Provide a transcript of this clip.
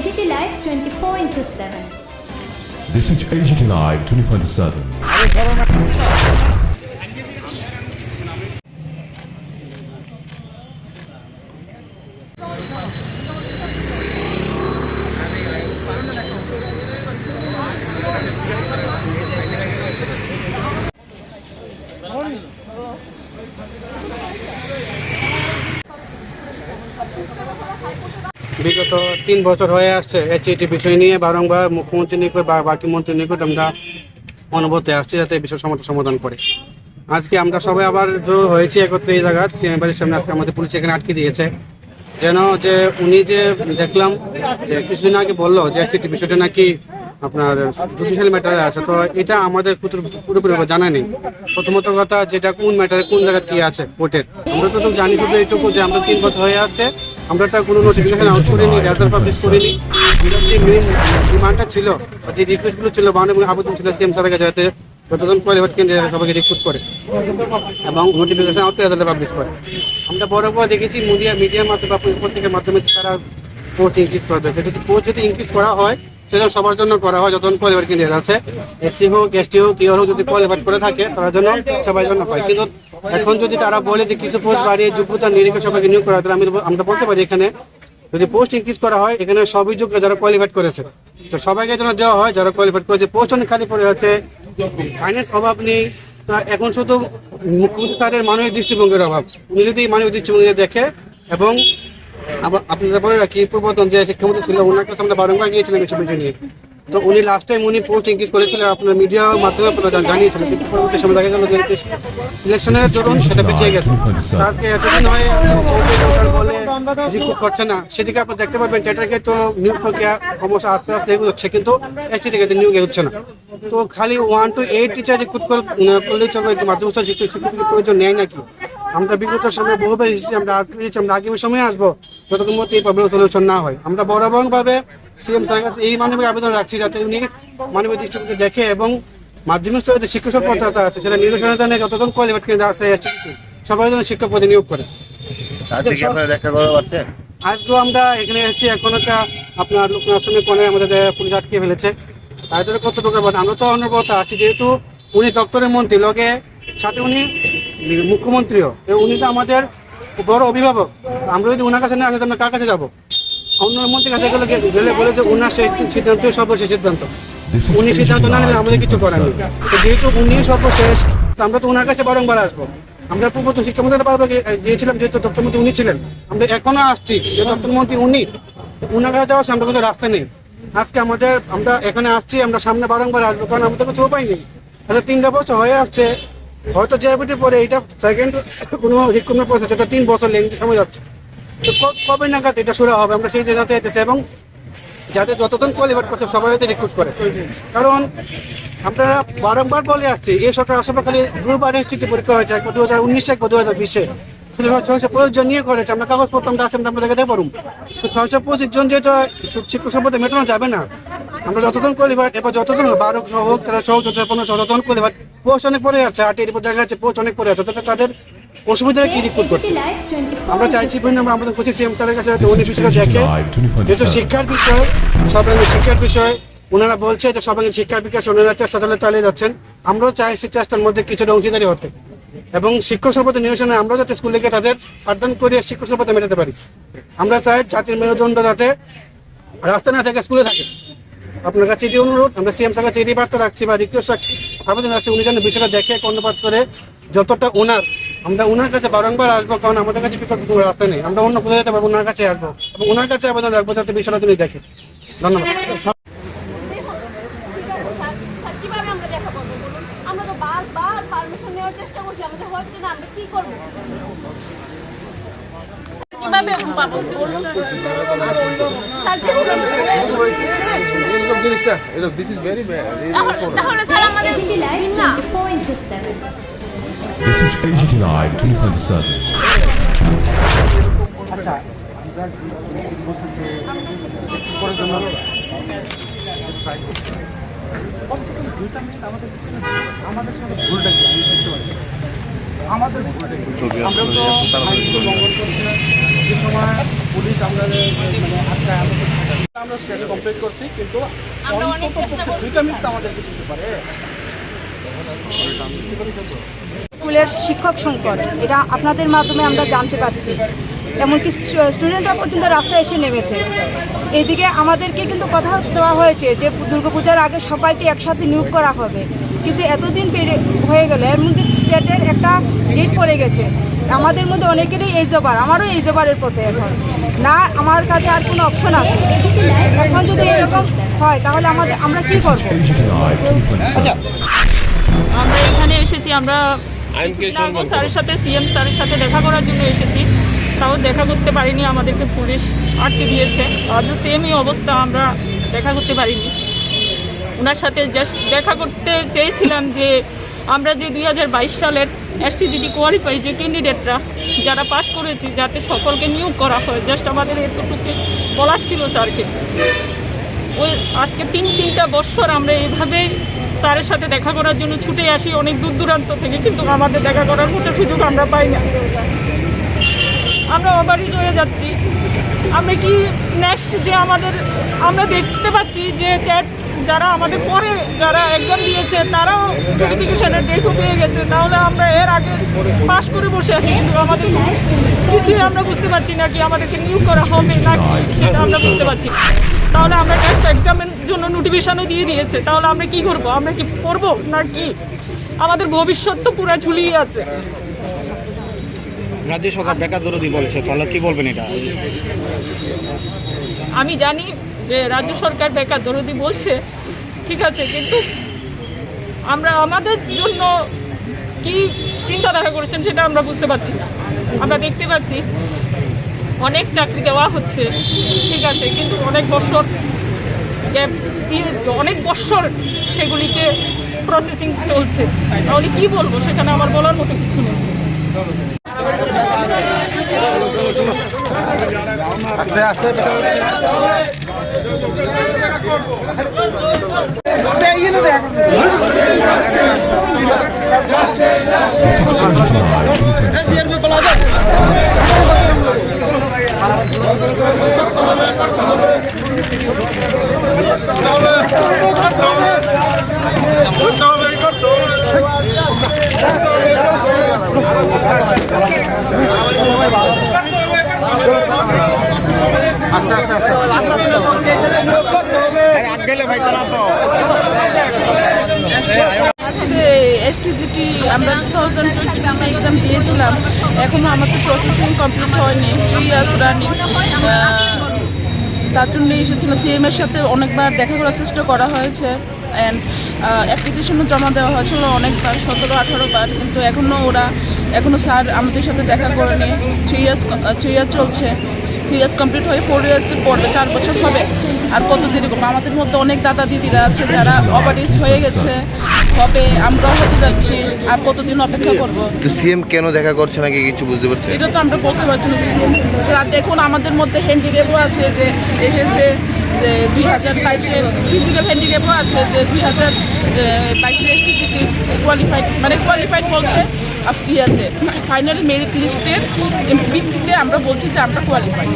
AGT Live 24 into 7. This is AGT Live 24 into 7. বিগত তিন বছর হয়ে আসছে এটি বিষয় নিয়ে বারংবার মুখ্যমন্ত্রী নিকট বা বাকি মন্ত্রী নিকট আমরা অনুভূতি আসছি যাতে এই বিষয় সমস্যা সমাধান করে। আজকে আমরা সবাই আবার জড়ো হয়েছি একত্রে এই জায়গা বাড়ির সামনে আজকে আমাদের পুলিশ এখানে আটকে দিয়েছে। যেন যে উনি যে দেখলাম যে কিছুদিন আগে বলল যে এসটি বিষয়টা নাকি আপনার জুডিশিয়াল ম্যাটারে আছে, তো এটা আমাদের পুরোপুরি জানা নেই প্রথমত কথা যেটা কোন ম্যাটারে কোন জায়গায় কি আছে, কোর্টের। আমরা তো জানি শুধু এইটুকু যে আমরা তিন বছর হয়ে আছে আমরা একটা কোনো নোটিফিকেশন আউট করিনি রেজাল্ট পাবলিশ করিনি। যে মেইন ডিমান্ডটা ছিল যে রিকোয়েস্টগুলো ছিল বাউন্ড এবং আবেদন ছিল সিএম স্যারের কাছে যাতে যতজন কোয়ালিফাইড ক্যান্ডিডেট সবাইকে রিক্রুট করে এবং নোটিফিকেশন আউট করে রেজাল্ট পাবলিশ করে। আমরা বড় বড় দেখেছি মিডিয়া মিডিয়ার মাধ্যমে বা পত্রিকার মাধ্যমে তারা পোস্ট ইনক্রিজ করবে যদি পোস্ট যদি ইনক্রিজ করা হয় সেটা সবার জন্য করা হয়, যতজন কোয়ালিফাইড ক্যান্ডিডেট আছে। এসসি হোক এসটি হোক ইউর হোক, যদি কোয়ালিফাইড করে থাকে, তার জন্য সবার জন্য পায়। কিন্তু এখন যদি তারা বলে যে কিছু পোস্ট বাড়িয়ে যোগ্যতা নিরীক্ষে সবাইকে নিয়োগ করা তাহলে আমি আমরা বলতে পারি এখানে, যদি পোস্ট ইনক্রিজ করা হয়, এখানে সবই যোগ্য যারা কোয়ালিফাইড করেছে, তো সবাইকে যেন দেওয়া হয়, যারা কোয়ালিফাইড করেছে পোস্ট অনেক খালি পড়ে আছে ফাইন্যান্স অভাব নেই এখন শুধু মুখ্যমন্ত্রী স্যারের মানবিক দৃষ্টিভঙ্গির অভাব। উনি যদি মানবিক দৃষ্টিভঙ্গি দেখে, এবং আপনারা পূর্বতন যে শিক্ষামন্ত্রী ছিল, ওনার কাছে আমরা বারংবার গিয়েছিলাম নিয়ে। তো উনি লাস্ট টাইম উনি পোস্ট ইনক্রিজ করেছিলেন, আপনার মিডিয়ার মাধ্যমে আপনারা জানিয়েছিলেন, কিন্তু পরবর্তী সময় দেখা গেল যে ইলেকশনের জন্য সেটা পিছিয়ে গেছে। আজকে এতদিন হয়ে বলে রিক্রুট করছে না। সেদিকে আপনি দেখতে পারবেন টেটারকে তো নিয়োগ প্রক্রিয়া ক্রমশ আস্তে আস্তে এগুলো হচ্ছে, কিন্তু এসটি থেকে নিয়োগ হচ্ছে না। তো খালি one two eight teacher recruit করলেই চলবে মাধ্যমিক প্রয়োজন নেয় নাকি? আমরা বিগত সময় বহুবার এসেছি আমরা আজকে এসেছি আমরা আগামী সময় আসব যতক্ষণ মধ্যে এই প্রবলেম সলিউশন না হয়। আমরা বরাবর ভাবে সিএম স্যারের কাছে এই মানবিক আবেদন রাখছি যাতে উনি মানবিক দৃষ্টিকোণে দেখে এবং মাধ্যমিক স্তরে যে শিক্ষক পদ্ধতি আছে সেটা নির্বাচনের জন্য যতজন কোয়ালিফাইড কেন্দ্র আছে সবাই যেন শিক্ষক পদে নিয়োগ করে। আজকেও আমরা এখানে এসেছি এখন একটা আপনার আশ্রমের কোণে আমাদের পুলিশ আটকে ফেলেছে। তাদের কতটুকু আমরা তো অনবরত আছি যেহেতু উনি দপ্তরের মন্ত্রী লগে সাথে উনি মুখ্যমন্ত্রীও। উনি তো আমাদের বড় অভিভাবক। আমরা যদি ওনার কাছে না আসে আমরা কার কাছে যাব? অন্য মন্ত্রীর কাছে গেলে গেলে বলে যে ওনার সেই সিদ্ধান্ত সর্বশেষ সিদ্ধান্ত। উনি সিদ্ধান্ত না নিলে আমাদের কিছু করার নেই। যেহেতু উনি সর্বশেষ, তো আমরা তো ওনার কাছে বারংবার আসব। আমরা পূর্বত শিক্ষামন্ত্রী বারবার গিয়ে- গিয়েছিলাম যেহেতু দপ্তরমন্ত্রী উনি ছিলেন। আমরা এখনও আসছি যে দপ্তরমন্ত্রী উনি। ওনার কাছে যাওয়ার সামনে কোনো রাস্তা নেই। আজকে আমাদের, আমরা এখানে আসছি, আমরা সামনে বারংবার আসব, কারণ আমাদের কিছু উপায় নেই। আচ্ছা তিনটা বছর হয়ে আসছে হয়তো জেআইবিটির পরে এটা সেকেন্ড কোনো রিক্রুটমেন্ট প্রসেস এটা তিন বছর লেন্থ সময় যাচ্ছে। তো কবে নাগাদ এটা শুরু হবে? আমরা সেই জায়গাতে যেতেছি এবং যাতে যতজন কোয়ালিফাইড করছে, সবাই যাতে রিক্রুট করে। কারণ আমরা বারংবার বলে আসছি, এই সরকার আসামে খালি দুবার এসটিটি পরীক্ষা হয়েছে, একবার দু হাজার উনিশে, একবার দু হাজার বিশে। করেছে, আমরা পঁচিশ জন শিক্ষক মেটানো যাবে না। আমরা যতজন কোয়ালিফাইড এবার যতজন বারো হোক, তারা সহ চোদ্দ পনেরো সহ যতজন কোয়ালিফাইড পোস্ট অনেক পরে আছে আট এর উপর জায়গা আছে পোস্ট অনেক পরে আছে তো তাদের অসুবিধাটা কি রিক্রুট করতে AGT Live 24 আমরা চাইছি 7. বিভিন্ন আমাদের কোচিং সিএম স্যারের কাছে উনি বিষয়টা দেখে। Live 24/7. যেহেতু শিক্ষার বিষয় সবাই শিক্ষার বিষয় ওনারা বলছে যে সবাই শিক্ষার বিকাশ ওনারা চেষ্টা চালিয়ে চালিয়ে যাচ্ছেন। আমরাও চাইছি চেষ্টার মধ্যে কিছুটা অংশীদারি হতে। এবং শিক্ষক সম্পদ নিয়োজনে আমরাও যাতে স্কুলে গিয়ে তাদের পাঠদান করে শিক্ষক সম্পদ মেটাতে পারি। আমরা চাই জাতির মেরুদণ্ড যাতে রাস্তা না থেকে স্কুলে থাকে। আপনার কাছে এটি অনুরোধ, আমরা সিএম স্যার কাছে এটি বার্তা রাখছি বা রিকোয়েস্ট রাখছি। আবেদন রাখছি উনি যেন বিষয়টা দেখে কর্ণপাত করে যতটা ওনার আমরা ওনার কাছে বারংবার আসব, কারণ আমাদের কাছে কোনো রাস্তা নেই। আমরা অন্য কোথাও যেতে পারব ওনার কাছে আসব। এবং ওনার কাছে আবেদন রাখব যাতে বিষয়টা তিনি দেখে। ধন্যবাদ। আমরা তো বারবার পারমিশন নেওয়ার চেষ্টা করছি আমাদের হচ্ছে না আমরা কি করব কীভাবে পাবো বলুন স্যার দেখুন তাহলে তাহলে স্যার আমাদের দিন না 24 into 7. This is AGT Live 24 7. আচ্ছা আমাদের আমাদের ভুলটা কি? আমি বুঝতে পারি আমাদের ভুলটা আমরা তো করছি না যে সময় পুলিশ আমরা মানে আটকায় আমাদের আমরা শেষ কমপ্লিট করছি কিন্তু আমাদেরকে দিতে পারে। স্কুলের শিক্ষক সংকট এটা আপনাদের মাধ্যমে আমরা জানতে পারছি। এমনকি স্টুডেন্টরা পর্যন্ত রাস্তায় এসে নেমেছে। এদিকে আমাদেরকে কিন্তু কথা দেওয়া হয়েছে যে দুর্গাপূজার আগে সবাইকে একসাথে নিয়োগ করা হবে। কিন্তু এতদিন পেরে হয়ে গেল এমনকি স্টেটের একটা ডেট পড়ে গেছে। আমাদের মধ্যে অনেকেরই এই জবার আমারও এই জবারের পথে এখন। না আমার কাছে আর কোনো অপশন আছে। এখন যদি এরকম হয় তাহলে আমাদের আমরা কি করব? 24/7. আমরা এখানে এসেছি আমরা স্যারের সাথে সিএম স্যারের সাথে দেখা করার জন্য এসেছি। তাও দেখা করতে পারিনি আমাদেরকে পুলিশ আটকে দিয়েছে। আজও সেমই অবস্থা আমরা দেখা করতে পারিনি। ওনার সাথে জাস্ট দেখা করতে চেয়েছিলাম যে আমরা যে দুই হাজার বাইশ সালের এসটিজিটি কোয়ালিফাই যে ক্যান্ডিডেটরা যারা পাস করেছি, যাতে সকলকে নিয়োগ করা হয়। জাস্ট আমাদের এতটুকু বলার ছিল স্যারকে। ওই আজকে তিন, তিনটা বছর আমরা এইভাবেই স্যারের সাথে দেখা করার জন্য ছুটে আসি, অনেক দূর দূরান্ত থেকে, কিন্তু আমাদের দেখা করার মতো সুযোগ আমরা পাই না। আমরা অবারিজ হয়ে যাচ্ছি। আমরা কি নেক্সট যে আমাদের আমরা দেখতে পাচ্ছি যে ট্যাট যারা আমাদের পরে যারা এক্সাম দিয়েছে তারাও ভেরিফিকেশনের ডেটও পেয়ে গেছে। তাহলে আমরা এর আগে পাস করে বসে আছি কিন্তু আমাদের কিছুই আমরা বুঝতে পারছি না কি আমাদেরকে নিয়োগ করা হবে না সেটা আমরা বুঝতে পারছি। তাহলে আমরা টেস্ট এক্সামের জন্য নোটিফিকেশনও দিয়ে দিয়েছে। তাহলে আমরা কি করব? আমরা কি পড়ব না কি? আমাদের ভবিষ্যৎ তো পুরো ঝুলিয়ে আছে। রাজ্য সরকার বেকার দরদি বলছে তাহলে কি বলবেন এটা? আমি জানি যে রাজ্য সরকার বেকার, দরদি বলছে, ঠিক আছে, কিন্তু আমরা আমাদের জন্য কি চিন্তাধারা করেছেন সেটা আমরা বুঝতে পারছি না। আমরা দেখতে পাচ্ছি অনেক চাকরি দেওয়া হচ্ছে, ঠিক আছে, কিন্তু অনেক বছর গ্যাপ দিয়ে, অনেক বছর সেগুলিকে প্রসেসিং চলছে। তাহলে কি বলব, সেখানে আমার বলার মতো কিছু নেই। আস্তে আস্তে। This is AGT Live 24/7. গেলে ভাই তারা তো আজকে এসটিজিটি আমরা টু থাউজেন্ড টোয়েন্টি এক্সাম দিয়েছিলাম। এখনও আমাদের প্রসেসিং কমপ্লিট হয়নি। থ্রি ইয়ার্স রানিং তার জন্য এসেছিলাম সিএম এর সাথে অনেকবার দেখা করার চেষ্টা করা হয়েছে। অ্যান্ড অ্যাপ্লিকেশনও জমা দেওয়া হয়েছিল অনেকবার, সতেরো, আঠারো বার। কিন্তু এখনও ওরা এখনও স্যার আমাদের সাথে দেখা করেনি। থ্রি ইয়ার্স থ্রি ইয়ার চলছে। থ্রি ইয়ার্স কমপ্লিট হয়ে ফোর ইয়ার্সে পড়বে, চার বছর হবে। আর কত দেরি করব আমাদের মধ্যে অনেক দাদা দিদিরা আছে যারা ওভারডিস হয়ে গেছে। হবে আমরাও হতে যাচ্ছি। আর কতদিন অপেক্ষা করব? তো সিএম কেন দেখা করছে নাকি কিছু বুঝতে পারছি এটা তো আমরা বলতে পারছি না আর দেখুন আমাদের মধ্যে হ্যান্ডিক্যাপও আছে যে এসেছে যে দুই হাজার বাইশের ফিজিক্যাল হ্যান্ডিক্যাপও আছে যে দুই হাজার বাইশের এসটিসিটি কোয়ালিফাইড মানে কোয়ালিফাইড বলতে ইয়াতে ফাইনাল মেরিট লিস্টের ভিত্তিতে আমরা বলছি যে আমরা কোয়ালিফাইড